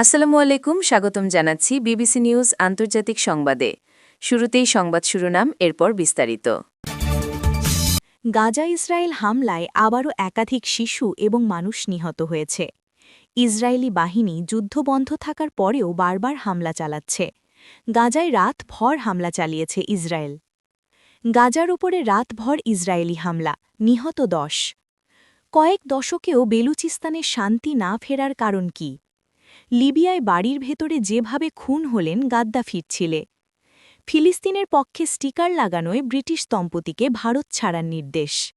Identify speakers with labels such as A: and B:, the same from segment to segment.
A: আসসালামু আলাইকুম, স্বাগতম জানাচ্ছি বিবিসি নিউজ আন্তর্জাতিক সংবাদে। শুরুতেই সংবাদ শিরোনাম, এরপর বিস্তারিত।
B: গাজা ইসরায়েল হামলায় আবারও একাধিক শিশু এবং মানুষ নিহত হয়েছে। ইসরায়েলি বাহিনী যুদ্ধ বন্ধ থাকার পরেও বারবার হামলা চালাচ্ছে। গাজায় রাত ভর হামলা চালিয়েছে ইসরায়েল। গাজার ওপরে রাতভর ইসরায়েলি হামলা, নিহত দশ। কয়েক দশকেও বেলুচিস্তানের শান্তি না ফেরার কারণ কি? লিবিয়ায় বাড়ির ভেতরে যেভাবে খুন হলেন গাদ্দাফির ছেলে। ফিলিস্তিনের পক্ষে স্টিকার লাগানোয় ব্রিটিশ দম্পতিকে ভারত ছাড়ার নির্দেশ।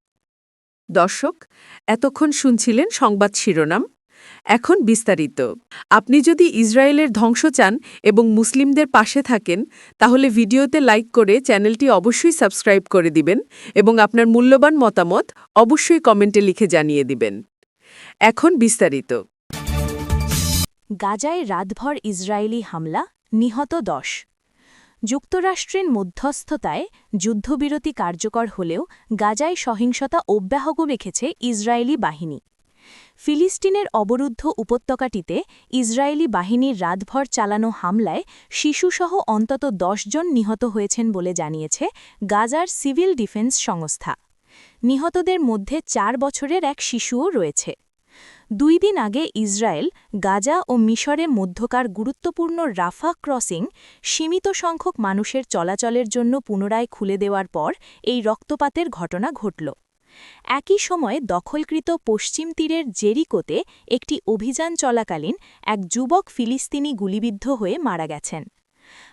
C: দর্শক, এতক্ষণ শুনছিলেন সংবাদ শিরোনাম। এখন বিস্তারিত। আপনি যদি ইসরায়েলের ধ্বংস চান এবং মুসলিমদের পাশে থাকেন, তাহলে ভিডিওতে লাইক করে চ্যানেলটি অবশ্যই সাবস্ক্রাইব করে দিবেন এবং আপনার মূল্যবান মতামত অবশ্যই কমেন্টে লিখে জানিয়ে দিবেন। এখন বিস্তারিত।
B: গাজায় রাতভর ইসরায়েলি হামলা, নিহত দশ। যুক্তরাষ্ট্রের মধ্যস্থতায় যুদ্ধবিরতি কার্যকর হলেও গাজায় সহিংসতা অব্যাহত রেখেছে ইসরায়েলি বাহিনী। ফিলিস্তিনের অবরুদ্ধ উপত্যকাটিতে ইসরায়েলি বাহিনীর রাতভর চালানো হামলায় শিশুসহ অন্তত জন নিহত হয়েছেন বলে জানিয়েছে গাজার সিভিল ডিফেন্স সংস্থা। নিহতদের মধ্যে চার বছরের এক শিশুও রয়েছে। দুই দিন আগে ইসরায়েল, গাজা ও মিশরে মধ্যকার গুরুত্বপূর্ণ রাফা ক্রসিং সীমিত সংখ্যক মানুষের চলাচলের জন্য পুনরায় খুলে দেওয়ার পর এই রক্তপাতের ঘটনা ঘটল। একই সময়ে দখলকৃত পশ্চিম তীরের জেরিকোতে একটি অভিযান চলাকালীন এক যুবক ফিলিস্তিনি গুলিবিদ্ধ হয়ে মারা গেছেন।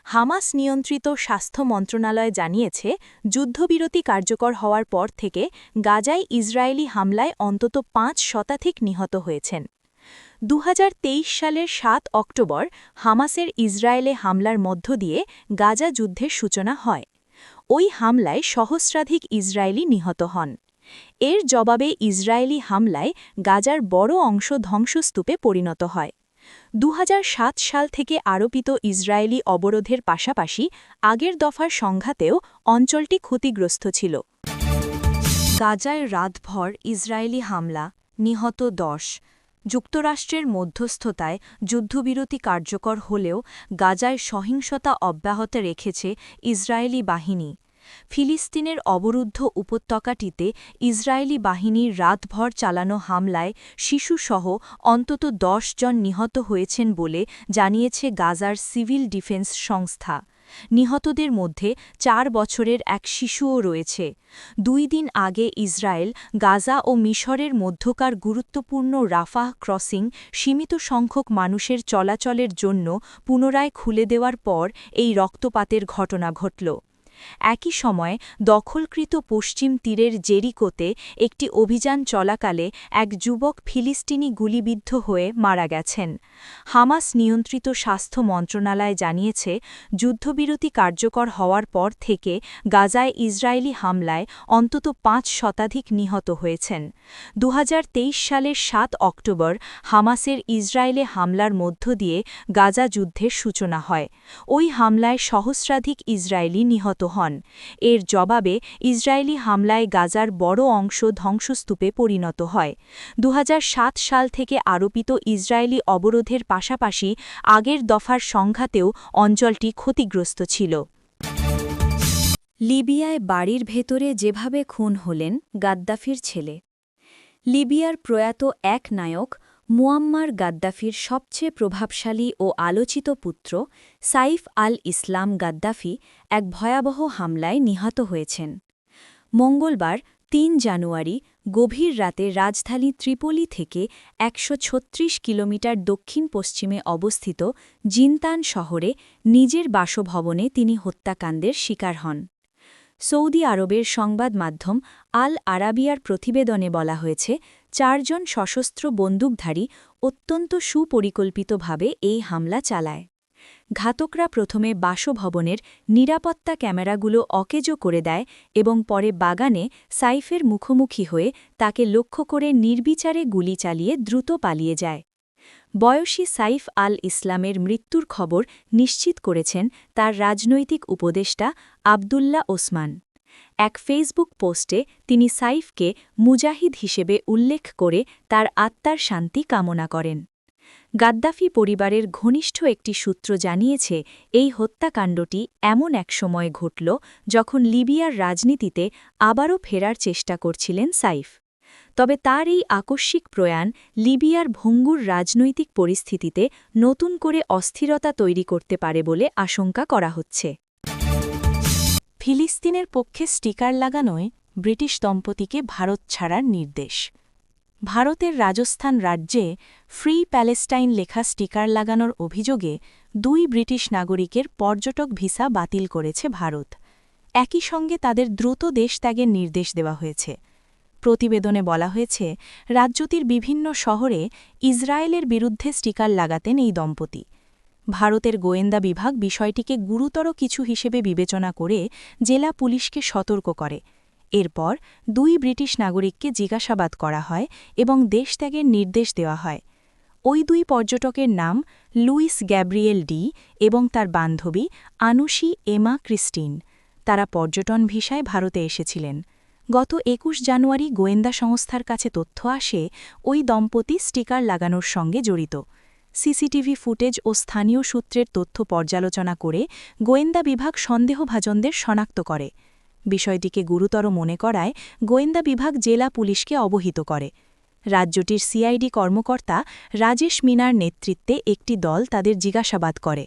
B: হামাস নিয়ন্ত্রিত স্বাস্থ্য মন্ত্রণালয় জানিয়েছে, যুদ্ধবিরতি কার্যকর হওয়ার পর থেকে গাজায় ইসরায়েলি হামলায় অন্তত পাঁচ শতাধিক নিহত হয়েছেন। দুহাজার তেইশ সালের সাত অক্টোবর হামাসের ইসরায়েলে হামলার মধ্য দিয়ে গাজা যুদ্ধের সূচনা হয়। ওই হামলায় সহস্রাধিক ইসরায়েলি নিহত হন। এর জবাবে ইসরায়েলি হামলায় গাজার বড় অংশ ধ্বংসস্তূপে পরিণত হয়। দু হাজার সাত সাল থেকে আরোপিত ইসরায়েলি অবরোধের পাশাপাশি আগের দফার সংঘাতেও অঞ্চলটি ক্ষতিগ্রস্ত ছিল। গাজায় রাতভর ইসরায়েলি হামলা, নিহত দশ। যুক্তরাষ্ট্রের মধ্যস্থতায় যুদ্ধবিরতি কার্যকর হলেও গাজায় সহিংসতা অব্যাহত রেখেছে ইসরায়েলি বাহিনী। ফিলিস্তিনের অবরুদ্ধ উপত্যকাটিতে ইসরায়েলি বাহিনীর রাতভর চালানো হামলায় শিশুসহ অন্তত দশ জন নিহত হয়েছেন বলে জানিয়েছে গাজার সিভিল ডিফেন্স সংস্থা। নিহতদের মধ্যে চার বছরের এক শিশুও রয়েছে। দুই দিন আগে ইসরায়েল, গাজা ও মিশরের মধ্যকার গুরুত্বপূর্ণ রাফাহ ক্রসিং সীমিত সংখ্যক মানুষের চলাচলের জন্য পুনরায় খুলে দেওয়ার পর এই রক্তপাতের ঘটনা ঘটল। একই সময়ে দখলকৃত পশ্চিম তীরের জেরিকোতে একটি অভিযান চলাকালে এক যুবক ফিলিস্তিনি গুলিবিদ্ধ হয়ে মারা গেছেন। হামাস নিয়ন্ত্রিত স্বাস্থ্য মন্ত্রণালয় জানিয়েছে, যুদ্ধবিরতি কার্যকর হওয়ার পর থেকে গাজায় ইসরায়েলি হামলায় অন্তত পাঁচ শতাধিক নিহত হয়েছেন। দু হাজার তেইশ সালের সাত অক্টোবর হামাসের ইসরায়েলে হামলার মধ্য দিয়ে গাজা যুদ্ধের সূচনা হয়। ওই হামলায় সহস্রাধিক ইসরায়েলি নিহত হন। এর জবাবে ইসরায়েলি হামলায় গাজার বড় অংশ ধ্বংসস্তূপে পরিণত হয়। দু হাজার সাত সাল থেকে আরোপিত ইসরায়েলি অবরোধের পাশাপাশি আগের দফার সংঘাতেও অঞ্চলটি ক্ষতিগ্রস্ত ছিল। লিবিয়ায় বাড়ির ভেতরে যেভাবে খুন হলেন গাদ্দাফির ছেলে। লিবিয়ার প্রয়াত এক নায়ক মুয়াম্মার গাদ্দাফির সবচেয়ে প্রভাবশালী ও আলোচিত পুত্র সাইফ আল ইসলাম গাদ্দাফি এক ভয়াবহ হামলায় নিহত হয়েছেন। মঙ্গলবার, তিন জানুয়ারি, গভীর রাতে রাজধানী ত্রিপোলি থেকে একশ ছত্রিশ কিলোমিটার দক্ষিণ পশ্চিমে অবস্থিত জিনতান শহরে নিজের বাসভবনে তিনি হত্যাকাণ্ডের শিকার হন। সৌদি আরবের সংবাদ মাধ্যম আল আরাবিয়ার প্রতিবেদনে বলা হয়েছে চারজন সশস্ত্র বন্দুকধারী অত্যন্ত সুপরিকল্পিতভাবে এই হামলা চালায়। ঘাতকরা প্রথমে বাসভবনের নিরাপত্তা ক্যামেরাগুলো অকেজো করে দেয় এবং পরে বাগানে সাইফের মুখোমুখি হয়ে তাকে লক্ষ্য করে নির্বিচারে গুলি চালিয়ে দ্রুত পালিয়ে যায়। বয়সী সাইফ আল ইসলামের মৃত্যুর খবর নিশ্চিত করেছেন তার রাজনৈতিক উপদেষ্টা আবদুল্লা ওসমান। এক ফেসবুক পোস্টে তিনি সাইফকে মুজাহিদ হিসেবে উল্লেখ করে তার আত্মার শান্তি কামনা করেন। গাদ্দাফি পরিবারের ঘনিষ্ঠ একটি সূত্র জানিয়েছে, এই হত্যাকাণ্ডটি এমন এক সময় ঘটল যখন লিবিয়ার রাজনীতিতে আবারও ফেরার চেষ্টা করছিলেন সাইফ। তবে তার এই আকস্মিক প্রয়াণ লিবিয়ার ভঙ্গুর রাজনৈতিক পরিস্থিতিতে নতুন করে অস্থিরতা তৈরি করতে পারে বলে আশঙ্কা করা হচ্ছে। ফিলিস্তিনের পক্ষে স্টিকার লাগানোয় ব্রিটিশ দম্পতিকে ভারত ছাড়ার নির্দেশ। ভারতের রাজস্থান রাজ্যে ফ্রি প্যালেস্টাইন লেখা স্টিকার লাগানোর অভিযোগে দুই ব্রিটিশ নাগরিকের পর্যটক ভিসা বাতিল করেছে ভারত। একই সঙ্গে তাদের দ্রুত দেশ ত্যাগের নির্দেশ দেওয়া হয়েছে। প্রতিবেদনে বলা হয়েছে, রাজ্যটির বিভিন্ন শহরে ইসরায়েলের বিরুদ্ধে স্টিকার লাগাতেন এই দম্পতি। ভারতের গোয়েন্দা বিভাগ বিষয়টিকে গুরুতর কিছু হিসেবে বিবেচনা করে জেলা পুলিশকে সতর্ক করে। এরপর দুই ব্রিটিশ নাগরিককে জিজ্ঞাসাবাদ করা হয় এবং দেশত্যাগের নির্দেশ দেওয়া হয়। ওই দুই পর্যটকের নাম লুইস গ্যাব্রিয়েল ডি এবং তার বান্ধবী আনুষি এমা ক্রিস্টিন। তারা পর্যটন ভিসায় ভারতে এসেছিলেন। গত একুশ জানুয়ারি গোয়েন্দা সংস্থার কাছে তথ্য আসে, ওই দম্পতি স্টিকার লাগানোর সঙ্গে জড়িত। সিসিটিভি ফুটেজ ও স্থানীয় সূত্রের তথ্য পর্যালোচনা করে গোয়েন্দা বিভাগ সন্দেহভাজনদের শনাক্ত করে। বিষয়টিকে গুরুতর মনে করায় গোয়েন্দা বিভাগ জেলা পুলিশকে অবহিত করে। রাজ্যটির সিআইডি কর্মকর্তা রাজেশ মিনার নেতৃত্বে একটি দল তাদের জিজ্ঞাসাবাদ করে।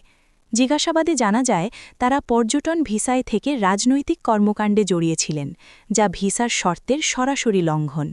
B: জিজ্ঞাসাবাদে জানা যায়, তারা পর্যটন ভিসায় থেকে রাজনৈতিক কর্মকাণ্ডে জড়িয়েছিলেন, যা ভিসার শর্তের সরাসরি লঙ্ঘন।